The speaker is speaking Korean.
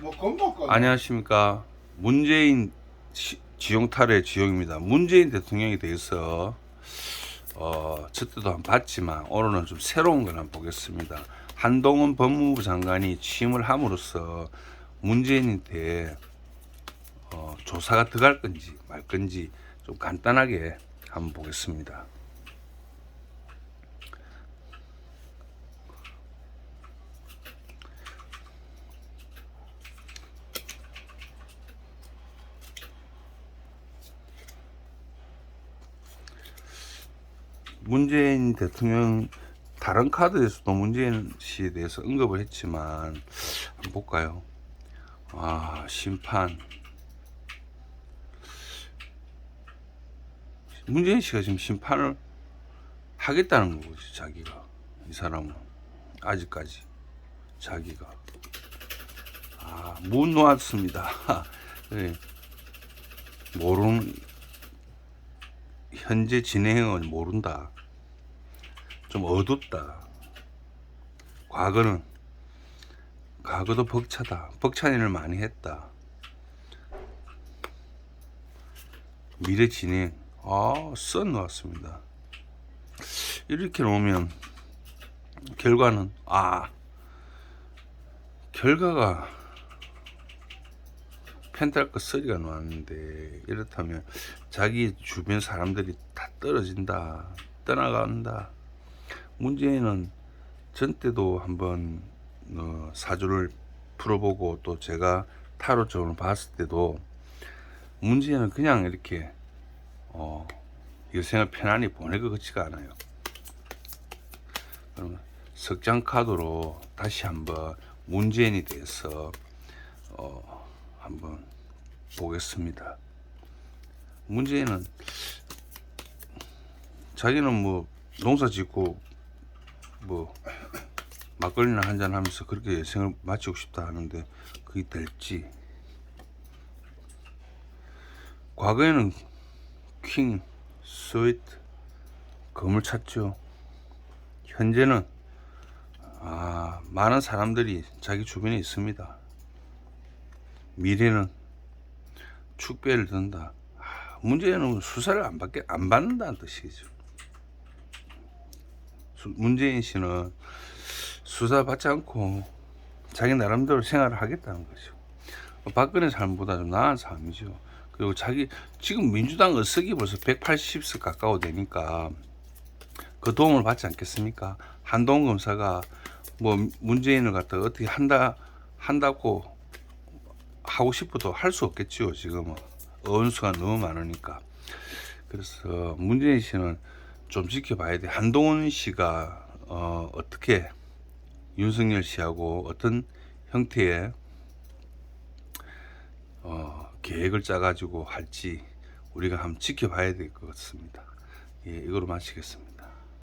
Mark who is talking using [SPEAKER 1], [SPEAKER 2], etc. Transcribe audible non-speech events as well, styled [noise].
[SPEAKER 1] 뭐.
[SPEAKER 2] 안녕하십니까 문재인 시- 지용 탈의 지용입니다. 문재인 대통령에 대해서 어, 저때도 한번 봤지만 오늘은 좀 새로운 걸 한번 보겠습니다. 한동훈 법무부 장관이 취임을 함으로써 문재인한테 어, 조사가 들어갈 건지 말 건지 좀 간단하게 한번 보겠습니다. 문재인 대통령 다른 카드에서도 문재인 씨에 대해서 언급을 했지만 한번 볼까요? 아 심판 문재인 씨가 지금 심판을 하겠다는 거지 자기가 이 사람은 아직까지 자기가 아못 놓았습니다. 네. [laughs] 모르는 현재 진행은 모른다. 좀 어둡다. 과거는 과거도 벅차다. 벅찬 일을 많이 했다. 미래 진행. 아, 써 놓았습니다. 이렇게 놓으면 결과는 아 결과가 펜탈크 소리가 나왔는데 이렇다면 자기 주변 사람들이 다 떨어진다 떠나간다 문재인은 전 때도 한번 어, 사주를 풀어보고 또 제가 타로점을 봤을 때도 문재인은 그냥 이렇게 어, 여생을 편안히 보낼 것 같지가 않아요. 그러면 석장 카드로 다시 한번 문재인에 대해서 어, 한번 보겠습니다. 문재인은 자기는 뭐 농사 짓고 뭐 막걸리나 한 잔 하면서 그렇게 생을 마치고 싶다 하는데 그게 될지 과거에는 킹, 스위트, 검을 찾죠. 현재는 아, 많은 사람들이 자기 주변에 있습니다. 미래는 축배를 든다. 아, 문재인은 수사를 안 받게 안 받는다는 뜻이죠. 수- 문재인 씨는 수사 받지 않고 자기 나름대로 생활을 하겠다는 거죠. 박근혜 삶보다 좀 나은 삶이죠. 그리고 자기 지금 민주당 의석이 벌써 180석 가까워 되니까 그 도움을 받지 않겠습니까? 한동훈 검사가 뭐 문재인을 갖다 어떻게 한다 한다고 하고 싶어도 할 수 없겠지요. 지금은 어원수가 너무 많으니까. 그래서 문재인 씨는 좀 지켜봐야 돼. 한동훈 씨가 어, 어떻게 윤석열 씨하고 어떤 형태의 어, 계획을 짜가지고 할지 우리가 한번 지켜봐야 될 것 같습니다. 예, 이거로 마치겠습니다.